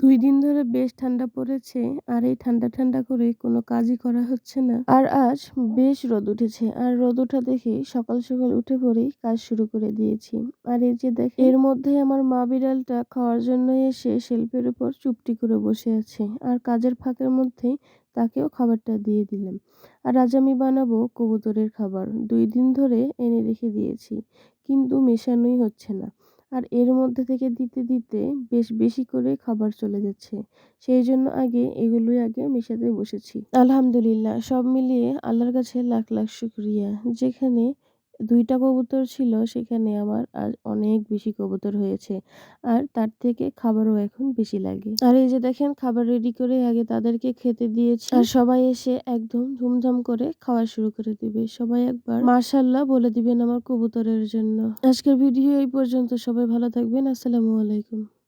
দুই দিন ধরে বেশ ঠান্ডা পড়েছে, আর এই ঠান্ডা ঠান্ডা করে কোনো কাজই করা হচ্ছে না। আর আজ বেশ রোদ উঠেছে, আর রোদ ওঠা দেখে সকাল সকাল উঠে পড়েই কাজ শুরু করে দিয়েছি। আর এই যে দেখ এর মধ্যে আমার মা বিড়ালটা খাওয়ার জন্য এসে শেল্ফের উপর চুপটি করে বসে আছে, আর কাজের ফাঁকের মধ্যেই তাকেও খাবারটা দিয়ে দিলাম। আর আজ আমি বানাবো কবুতরের খাবার, দুই দিন ধরে এনে রেখে দিয়েছি, কিন্তু মেশানোই হচ্ছে না। আর এর মধ্যে থেকে দিতে দিতে বেশ বেশি করে খাবার চলে যাচ্ছে। সেই জন্য আগে এগুলোই আগে মেশাতে বসেছি। আলহামদুলিল্লাহ, সব মিলিয়ে আল্লাহর কাছে লাখ লাখ শুক্রিয়া। যেখানে দুইটা কবুতর ছিল সেখানে আমার আজ অনেক বেশি কবুতর হয়েছে। আর তার থেকে খাবারও এখন বেশি লাগে। আর এই যে দেখেন, খাবার রেডি করে আগে তাদেরকে খেতে দিয়েছি। আর সবাই এসে একদম ধুমধাম করে খাওয়া শুরু করে দিবে। সবাই একবার মার্শাল্লাহ বলে দিবেন আমার কবুতরের জন্য। আজকের ভিডিও এই পর্যন্ত। সবাই ভালো থাকবেন। আসসালামু আলাইকুম।